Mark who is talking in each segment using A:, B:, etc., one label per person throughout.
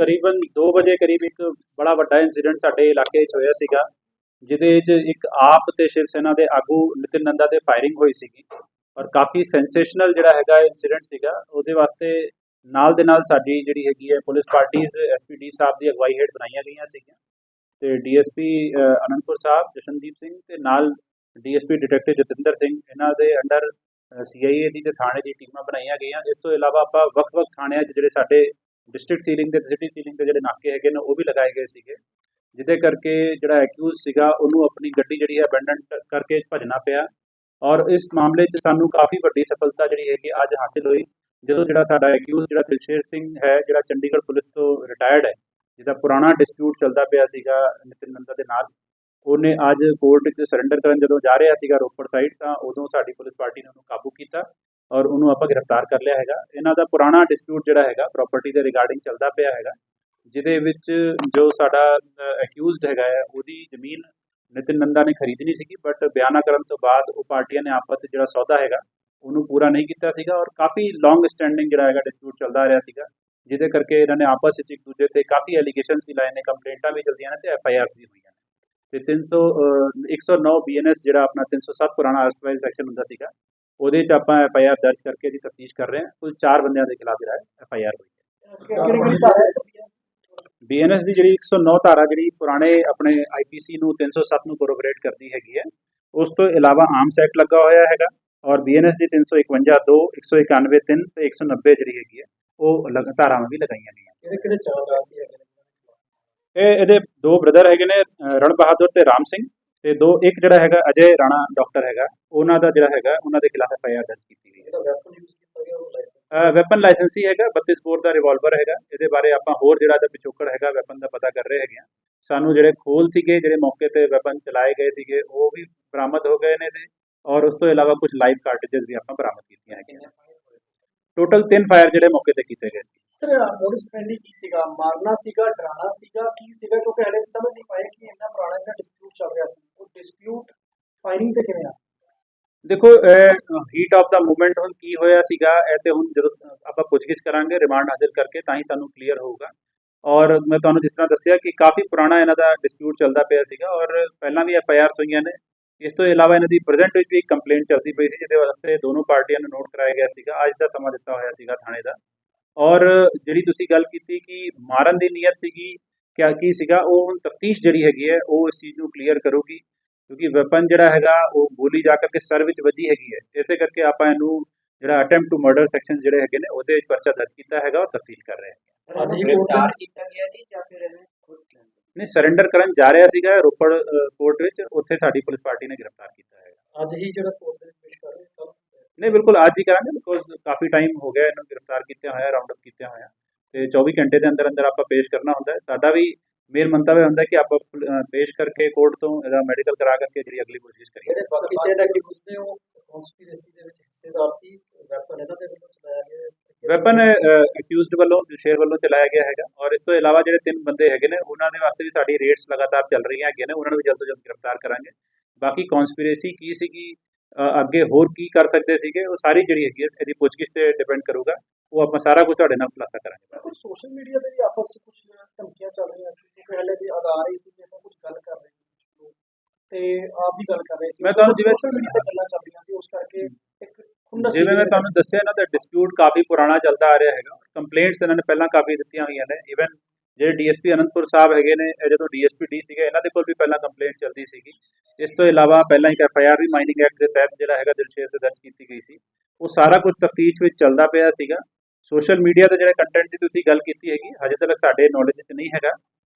A: ਕਰੀਬਨ 2 ਵਜੇ ਕਰੀਬ ਇੱਕ ਬੜਾ ਵੱਡਾ ਇਨਸੀਡੈਂਟ ਸਾਡੇ ਇਲਾਕੇ 'ਚ ਹੋਇਆ ਸੀਗਾ, ਜਿਹਦੇ 'ਚ ਇੱਕ ਆਪ ਤੇ ਸ਼ਿਵ ਸੈਨਾ ਦੇ ਆਗੂ ਨਿਤਿਨ ਨੰਦਾ ਦੇ ਫਾਇਰਿੰਗ ਹੋਈ ਸੀਗੀ ਔਰ ਕਾਫੀ ਸੈਂਸੇਸ਼ਨਲ ਜਿਹੜਾ ਹੈਗਾ ਇਨਸੀਡੈਂਟ ਸੀਗਾ, ਉਹਦੇ ਵਾਸਤੇ ਨਾਲ ਦੇ ਨਾਲ ਸਾਡੀ ਜਿਹੜੀ ਹੈਗੀ ਹੈ ਪੁਲਿਸ ਪਾਰਟੀਜ਼ ਐਸਪੀਡੀ ਸਾਹਿਬ ਦੀ ਅਗਵਾਈ ਹੇਠ ਬਣਾਈਆਂ ਗਈਆਂ ਸੀਗੀਆਂ ਤੇ ਡੀਐਸਪੀ ਅਨੰਦਪੁਰ ਸਾਹਿਬ, ਜਸ਼ਨਦੀਪ ਸਿੰਘ ਤੇ ਨਾਲ ਡੀਐਸਪੀ ਡਿਟੈਕਟਿਵ ਜਤਿੰਦਰ ਸਿੰਘ, ਇਹਨਾਂ ਦੇ ਅੰਡਰ ਸੀਆਈਏ ਦੀ ਤੇ ਥਾਣੇ ਦੀ ਟੀਮਾਂ ਬਣਾਈਆਂ ਗਈਆਂ। ਇਸ ਤੋਂ ਇਲਾਵਾ ਆਪਾਂ ਵੱਖ-ਵੱਖ ਥਾਣਿਆਂ 'ਚ ਜਿਹੜੇ ਸਾਡੇ ਡਿਸਟ੍ਰਿਕਟ ਸੀਲਿੰਗ ਦੇ ਸਿਟੀ ਸੀਲਿੰਗ ਦੇ ਜਿਹੜੇ ਨਾਕੇ ਹੈਗੇ ਨੇ, ਉਹ ਵੀ ਲਗਾਏ ਗਏ ਸੀਗੇ। ਜਿਹਦੇ ਕਰਕੇ ਜਿਹੜਾ ਐਕਿਊਜ਼ ਸੀਗਾ, ਉਹਨੂੰ ਆਪਣੀ ਗੱਡੀ ਜਿਹੜੀ ਹੈ ਅਬੈਂਡਨ ਕਰਕੇ ਭਜਣਾ ਪਿਆ। ਔਰ ਇਸ ਮਾਮਲੇ 'ਚ ਸਾਨੂੰ ਕਾਫੀ ਵੱਡੀ ਸਫਲਤਾ ਜਿਹੜੀ ਹੈਗੀ ਅੱਜ ਹਾਸਿਲ ਹੋਈ। ਜਦੋਂ ਜਿਹੜਾ ਸਾਡਾ ਐਕਿਊਜ਼ ਜਿਹੜਾ ਦਿਲਸ਼ੇਰ ਸਿੰਘ ਹੈ, ਜਿਹੜਾ ਚੰਡੀਗੜ੍ਹ ਪੁਲਿਸ ਤੋਂ ਰਿਟਾਇਰਡ ਹੈ, ਜਿਹਦਾ ਪੁਰਾਣਾ ਡਿਸਪਿਊਟ ਚੱਲਦਾ ਪਿਆ ਸੀਗਾ ਨਿਤਿਨ ਨੰਦਾ ਦੇ ਨਾਲ, ਉਹਨੇ ਅੱਜ ਕੋਰਟ 'ਚ ਸਰੈਂਡਰ ਕਰਨ ਜਦੋਂ ਜਾ ਰਿਹਾ ਸੀਗਾ ਰੋਪੜ ਸਾਈਡ ਤਾਂ ਉਦੋਂ ਸਾਡੀ ਪੁਲਿਸ ਪਾਰਟੀ ਨੇ ਉਹਨੂੰ ਕਾਬੂ ਕੀਤਾ। ਔਰ ਉਹਨੂੰ ਆਪਾਂ ਗ੍ਰਿਫਤਾਰ ਕਰ ਲਿਆ ਹੈਗਾ। ਇਹਨਾਂ ਦਾ ਪੁਰਾਣਾ ਡਿਸਪਿਊਟ ਜਿਹੜਾ ਹੈਗਾ ਪ੍ਰਾਪਰਟੀ ਦੇ ਰਿਗਾਰਡਿੰਗ ਚੱਲਦਾ ਪਿਆ ਹੈਗਾ ਜਿਹਦੇ ਵਿੱਚ ਜੋ ਸਾਡਾ ਅਕਿਊਜ਼ਡ ਹੈਗਾ ਹੈ ਉਹਦੀ ਜ਼ਮੀਨ ਨਿਤਿਨ ਨੰਦਾ ਨੇ ਖਰੀਦਣੀ ਸੀਗੀ ਬਟ ਬਿਆਨਾ ਕਰਨ ਤੋਂ ਬਾਅਦ ਉਹ ਪਾਰਟੀਆਂ ਨੇ ਆਪਸ ਵਿੱਚ ਜਿਹੜਾ ਸੌਦਾ ਹੈਗਾ ਉਹਨੂੰ ਪੂਰਾ ਨਹੀਂ ਕੀਤਾ ਸੀਗਾ ਔਰ ਕਾਫੀ ਲੌਂਗ ਸਟੈਂਡਿੰਗ ਜਿਹੜਾ ਹੈਗਾ ਡਿਸਪਿਊਟ ਚੱਲਦਾ ਰਿਹਾ ਸੀਗਾ ਜਿਹਦੇ ਕਰਕੇ ਇਹਨਾਂ ਨੇ ਆਪਸ ਵਿੱਚ ਇੱਕ ਦੂਜੇ ਤੇ ਕਾਫੀ ਐਲੀਗੇਸ਼ਨਸ ਵੀ ਲਾਏ ਨੇ ਕੰਪਲੇਂਟਾਂ ਵੀ ਚਲਦੀਆਂ ਨੇ ਤੇ ਐਫ ਆਈ ਆਰ ਵੀ ਹੋਈਆਂ ਨੇ। ਤੇ 300 ਅਹ, 109 ਬੀਐਨਐਸ ਜਿਹੜਾ ਆਪਣਾ 307 ਪੁਰਾਣਾ ਅਰਸਟਵਾਈਲ ਸੈਕਸ਼ਨ ਹੁੰਦਾ ਸੀਗਾ ਉਹਦੇ 'ਚ ਆਪਾਂ ਐਫ ਆਈ ਆਰ ਦਰਜ ਕਰਕੇ ਇਹਦੀ ਤਫਤੀਸ਼ ਕਰ ਰਹੇ ਹਾਂ। ਕੁੱਲ 4 ਬੰਦਿਆਂ ਦੇ ਖਿਲਾਫ ਜਿਹੜਾ ਐਫ ਆਈ ਆਰ ਹੋਈ ਹੈ। ਬੀਐਨਐਸ ਦੀ ਜਿਹੜੀ 109 ਧਾਰਾ ਜਿਹੜੀ ਪੁਰਾਣੇ ਆਪਣੇ ਆਈਪੀਸੀ ਨੂੰ 307 ਨੂੰ ਕੋਰੋਬੋਰੇਟ ਕਰਦੀ ਹੈਗੀ ਹੈ ਉਸ ਤੋਂ ਇਲਾਵਾ ਆਰਮਸ ਐਕਟ ਲੱਗਾ ਹੋਇਆ ਹੈਗਾ ਔਰ ਬੀਐਨਐਸ ਦੀ 351 2 191 3 ਤੇ 190 ਜਿਹੜੀ ਹੈਗੀ ਹੈ ਉਹ ਧਾਰਾਵਾਂ ਵੀ ਲਗਾਈਆਂ ਗਈਆਂ।
B: ਕਿਹੜੇ ਕਿਹੜੇ ਚਾਰ ਰਾਤੀ ਹੈਗੇ ਨੇ?
A: ਇਹ ਇਹਦੇ ਦੋ ਬ੍ਰਦਰ ਹੈਗੇ ਨੇ ਰਣ ਬਹਾਦਰ ਤੇ ਰਾਮ ਸਿੰਘ। ਤੇ ਦੋ ਇੱਕ ਜਿਹੜਾ ਹੈਗਾ ਅਜੇ ਰਾਣਾ ਡਾਕਟਰ ਹੈਗਾ ਉਹਨਾਂ ਦਾ ਜਿਹੜਾ ਹੈਗਾ ਉਹਨਾਂ ਦੇ ਖਿਲਾਫ ਐਫ ਆਈ ਆਰ ਦਰਜ ਕੀਤੀ ਗਈ ਹੈ।
B: ਵੈਪਨ ਲਾਇਸੈਂਸ
A: ਹੀ ਹੈਗਾ 32 ਬੋਰ ਦਾ ਰਿਵਾਲਵਰ ਹੈਗਾ ਇਹਦੇ ਬਾਰੇ ਆਪਾਂ ਹੋਰ ਜਿਹੜਾ ਇਹਦਾ ਪਿਛੋਕੜ ਹੈਗਾ ਵੈਪਨ ਦਾ ਪਤਾ ਕਰ ਰਹੇ ਹੈਗੇ ਆ ਸਾਨੂੰ ਜਿਹੜੇ ਖੋਲ ਸੀਗੇ ਜਿਹੜੇ ਮੌਕੇ ਤੇ ਵੈਪਨ ਚਲਾਏ ਗਏ ਸੀਗੇ ਉਹ ਵੀ ਬਰਾਮਦ ਹੋ ਗਏ ਨੇ ਤੇ ਔਰ ਉਸ ਤੋਂ ਇਲਾਵਾ ਕੁਝ ਲਾਈਵ ਕਾਰਟ੍ਰਿਜਸ ਵੀ ਆਪਾਂ ਬਰਾਮਦ ਕੀਤੀਆਂ ਹੈਗੀਆਂ। ਟੋਟਲ 3 ਫਾਇਰ ਜਿਹੜੇ ਮੌਕੇ ਤੇ ਕੀਤੇ ਗਏ ਸੀ।
B: ਸਰ ਮੋਡਸ ਫ੍ਰੈਂਡਲੀ ਕੀ ਸੀਗਾ? ਮਾਰਨਾ ਸੀਗਾ ਡਰਾਣਾ ਸੀਗਾ? ਕੀ ਸੀਗਾ? ਕਿਉਂਕਿ ਹਲੇ ਸਮਝ ਨਹੀਂ ਪਾਇਆ ਕਿ ਇੰਨਾ ਪੁਰਾਣਾ ਜਿਹੜਾ ਡਿਸਪਿਊਟ ਚੱਲ ਰਿਹਾ ਸੀ। ਡਿਸਪਿਊਟ ਫਾਇਰਿੰਗ ਤੇ ਕਿਵੇਂ ਆ?
A: ਦੇਖੋ ਹੀਟ ਆਫ ਦਾ ਮੂਵਮੈਂਟ ਹੁਣ ਕੀ ਹੋਇਆ ਸੀਗਾ, ਇਹ ਤੇ ਹੁਣ ਜਦੋਂ ਆਪਾਂ ਪੁੱਛਗਿੱਛ ਕਰਾਂਗੇ ਰਿਮਾਂਡ ਹਾਜ਼ਰ ਕਰਕੇ ਤਾਂ ਹੀ ਸਾਨੂੰ ਕਲੀਅਰ ਹੋਊਗਾ। ਔਰ ਮੈਂ ਤੁਹਾਨੂੰ ਜਿਸ ਤਰ੍ਹਾਂ ਦੱਸਿਆ ਕਿ ਕਾਫੀ ਪੁਰਾਣਾ ਇਹਨਾਂ ਦਾ ਡਿਸਪਿਊਟ ਚੱਲਦਾ ਪਿਆ ਸੀਗਾ, ਔਰ ਪਹਿਲਾਂ ਵੀ ਐਫ ਆਈ ਆਰ ਹੋਈਆਂ ਨੇ। ਇਸ ਤੋਂ ਇਲਾਵਾ ਇਹਨਾਂ ਦੀ ਪ੍ਰੈਜ਼ੈਂਟ ਵਿੱਚ ਵੀ ਇੱਕ ਕੰਪਲੇਂਟ ਚੱਲਦੀ ਪਈ ਸੀ, ਜਿਹਦੇ ਵਾਸਤੇ ਦੋਨੋਂ ਪਾਰਟੀਆਂ ਨੂੰ ਨੋਟ ਕਰਾਇਆ ਗਿਆ ਸੀਗਾ। ਅੱਜ ਦਾ ਸਮਾਂ ਦਿੱਤਾ ਹੋਇਆ ਸੀਗਾ ਥਾਣੇ ਦਾ। ਔਰ ਜਿਹੜੀ ਤੁਸੀਂ ਗੱਲ ਕੀਤੀ ਕਿ ਮਾਰਨ ਦੀ ਨੀਅਤ ਸੀਗੀ, ਕਿਆ ਕੀ ਸੀਗਾ, ਉਹ ਹੁਣ ਤਫਤੀਸ਼ ਜਿਹੜੀ ਹੈਗੀ ਹੈ, ਉਹ ਇਸ ਚੀਜ਼ ਨੂੰ ਕਲੀਅਰ ਕਰੂਗੀ। ਕਿਉਂਕਿ ਵੈਪਨ ਜਿਹੜਾ ਹੈਗਾ ਉਹ ਗੋਲੀ ਜਾ ਕਰਕੇ ਸਰ ਵਿੱਚ ਵੱਜੀ ਹੈਗੀ ਹੈ। ਇਸੇ ਕਰਕੇ ਆਪਾਂ ਇਹਨੂੰ ਜਿਹੜਾ ਅਟੈਂਪਟ ਟੂ ਮਰਡਰ ਸੈਕਸ਼ਨ ਜਿਹੜੇ ਹੈਗੇ ਨੇ ਉਹਦੇ ਵਿੱਚ ਪਰਚਾ ਦਰਜ ਕੀਤਾ ਹੈਗਾ ਔਰ ਤਫਤੀਸ਼ ਕਰ ਰਹੇ ਹਾਂ।
B: ਅੱਜ
C: ਗ੍ਰਿਫਤਾਰ ਕੀਤਾ ਗਿਆ ਜੀ ਜਾਂ ਫਿਰ ਇਹਨੇ ਖੁਦ?
A: ਨਹੀਂ ਸਰੈਂਡਰ ਕਰਨ ਜਾ ਰਿਹਾ ਸੀਗਾ ਰੋਪੜ ਕੋਰਟ ਵਿੱਚ ਉੱਥੇ ਸਾਡੀ ਪੁਲਿਸ ਪਾਰਟੀ ਨੇ ਗ੍ਰਿਫਤਾਰ ਕੀਤਾ ਹੈਗਾ।
B: ਅੱਜ ਹੀ ਜਿਹੜਾ ਕੋਰਟ ਦੇ ਵਿੱਚ ਪੇਸ਼ ਕਰ ਰਹੇ ਕੱਲ
A: ਨਹੀਂ ਬਿਲਕੁਲ ਅੱਜ ਹੀ ਕਰਾਂਗੇ ਬਿਕੋਜ਼ ਕਾਫੀ ਟਾਈਮ ਹੋ ਗਿਆ ਇਹਨੂੰ ਗ੍ਰਿਫਤਾਰ ਕੀਤੇ ਹੋਇਆ ਰਾਉਂਡ ਅਪ ਕੀਤੇ ਹੋਇਆ। ਤੇ 24 ਘੰਟੇ ਦੇ ਅੰਦਰ ਅੰਦਰ ਆਪਾਂ ਪੇਸ਼ ਕਰਨਾ ਹੁੰਦਾ ਹੈ। ਸਾਡਾ ਵੀ ਮੇਨ ਮੰਤਵ ਇਹ ਹੁੰਦਾ ਹੈ ਕਿ ਆਪਾਂ ਪੇਸ਼ ਕਰਕੇ ਕੋਰਟ ਤੋਂ ਇਹਦਾ ਮੈਡੀਕਲ ਕਰਾ ਕਰਕੇ ਜਿਹੜੀ ਅਗਲੀ ਕੋਸ਼ਿਸ਼ ਕਰੀਏ।
B: ਜਿਹੜੇ ਬਾਕੀ ਜਿਹੜੇ ਕਿ ਉਸਦੇ ਉਹ ਕਨਸਪੀਰੇਸੀ ਦੇ ਵਿੱਚ ਹਿੱਸੇਦਾਰ ਸੀ ਵੈਪਨ ਇਹਨਾਂ ਦੇ ਵੱਲੋਂ ਚਲਾਇਆ ਗਿਆ ਹੈ।
A: ਵੈਪਨ ਅਕਿਊਜ਼ਡ ਵੱਲੋਂ ਸ਼ੇਰ ਵੱਲੋਂ ਚਲਾਇਆ ਗਿਆ ਹੈਗਾ। ਔਰ ਇਸ ਤੋਂ ਇਲਾਵਾ ਜਿਹੜੇ ਤਿੰਨ ਬੰਦੇ ਹੈਗੇ ਨੇ ਉਹਨਾਂ ਦੇ ਵਾਸਤੇ ਵੀ ਸਾਡੀ ਰੇਟਸ ਲਗਾਤਾਰ ਚੱਲ ਰਹੀਆਂ ਹੈਗੀਆਂ ਨੇ। ਉਹਨਾਂ ਨੂੰ ਵੀ ਜਲਦ ਤੋਂ ਜਲਦ ਗ੍ਰਿਫਤਾਰ ਕਰਾਂਗੇ। ਬਾਕੀ ਕਨਸਪੀਰੇਸੀ ਕੀ ਸੀਗੀ ਅੱਗੇ ਹੋਰ ਕੀ ਕਰ ਸਕਦੇ ਸੀਗੇ ਉਹ ਸਾਰੀ ਜਿਹੜੀ ਹੈਗੀ ਹੈ ਇਹਦੀ ਪੁੱਛਗਿੱਛ ਤੇ ਡਿਪੈਂਡ ਕਰੂਗਾ। ਉਹ ਆਪਾਂ ਸਾਰਾ ਕੁਝ ਤੁਹਾਡੇ ਨਾਲ ਖੁਲਾਸਾ ਕਰਾਂਗੇ।
B: ਸੋਸ਼ਲ ਮੀਡੀਆ ਤੇ ਵੀ ਆਪਸ ਵਿੱਚ ਕੁਝ ਧਮਕੀਆਂ ਚੱਲ ਰਹੀਆਂ ਸੀ? ਕਿ ਪਹਿਲੇ ਵੀ ਆਧਾਰ ਹੀ ਸੀ ਕਿ ਆਪਾਂ ਕੁਝ ਗੱਲ ਕਰ ਰਹੇ ਸੀ ਲੋਕ। ਤੇ ਆਪ ਵੀ ਗੱਲ ਕਰ ਰਹੇ ਸੀ।
A: ਮੈਂ ਤੁਹਾਨੂੰ ਜਿਵੇਂ-
B: ਸੋਸ਼ਲ ਮੀਡੀਆ ਤੇ ਗੱਲਾਂ ਚੱਲ ਰਹੀਆਂ ਸੀ ਉਸ ਕਰਕੇ ਇੱਕ ਖੁੰਦਸ
A: ਜਿਵੇਂ ਮੈਂ ਤੁਹਾਨੂੰ ਦੱਸਿਆ ਇਹਨਾਂ ਦਾ ਡਿਸਪਿਊਟ ਕਾਫੀ ਪੁਰਾਣਾ ਚੱਲਦਾ ਆ ਰਿਹਾ ਹੈਗਾ। ਕੰਪਲੇਂਟਸ ਇਹਨਾਂ ਨੇ ਪਹਿਲਾਂ ਕਾਫੀ ਦਿੱਤੀਆਂ ਹੋਈਆਂ ਨੇ। ਇਵਨ ਜਿਹੜੇ ਡੀਐਸਪੀ ਅਨੰਦਪੁਰ ਸਾਹਿਬ ਹੈਗੇ ਨੇ ਜਦੋਂ ਡੀਐਸਪੀ ਡੀ ਸੀਗੇ ਇਹਨਾਂ ਦੇ ਕੋਲ ਵੀ ਪਹਿਲਾਂ ਕੰਪਲੇਂਟ ਚੱਲਦੀ ਸੀਗੀ। ਇਸ ਤੋਂ ਇਲਾਵਾ ਪਹਿਲਾਂ ਇੱਕ ਐਫਆਈਆਰ ਵੀ ਮਾਈਨਿੰਗ ਐਕਟ ਦੇ ਤਹਿਤ ਜਿਹੜਾ ਹੈਗਾ ਦਿਲਸ਼ੇਰ ਤੇ ਦਰਜ ਕੀਤੀ ਗਈ ਸੀ। ਉਹ ਸਾਰਾ ਕੁਝ ਤਫਤੀਸ਼ ਵਿੱਚ ਚੱਲਦਾ ਪਿਆ ਸੀਗਾ। ਸੋਸ਼ਲ ਮੀਡੀਆ ਤੇ ਜਿਹੜੇ ਕੰਟੈਂਟ ਦੀ ਤੁਸੀਂ ਗੱਲ ਕੀਤੀ ਹੈਗੀ ਹਜੇ ਤੱਕ ਸਾਡੇ ਨੌਲੇਜ ਵਿੱਚ ਨਹੀਂ ਹੈਗਾ।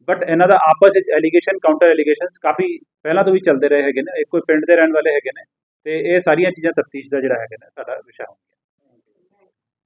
A: ਬਟ ਇਹਨਾਂ ਦਾ ਆਪਸ ਵਿੱਚ ਐਲੀਗੇਸ਼ਨ ਕਾਊਂਟਰ ਐਲੀਗੇਸ਼ਨਸ ਕਾਫੀ ਪਹਿਲਾਂ ਤੋਂ ਵੀ ਚੱਲਦੇ ਰਹੇ ਹੈਗੇ ਨੇ। ਇੱਕੋ ਹੀ ਪਿੰਡ ਦੇ ਰਹਿਣ ਵਾਲੇ ਹੈਗੇ ਨੇ ਤੇ ਇਹ ਸਾਰੀਆਂ ਚੀਜ਼ਾਂ ਤਫਤੀਸ਼ ਦਾ ਜਿਹੜਾ ਹੈਗਾ ਨਾ, ਸਾਡਾ ਵਿਸ਼ਾ ਹੋਊਗਾ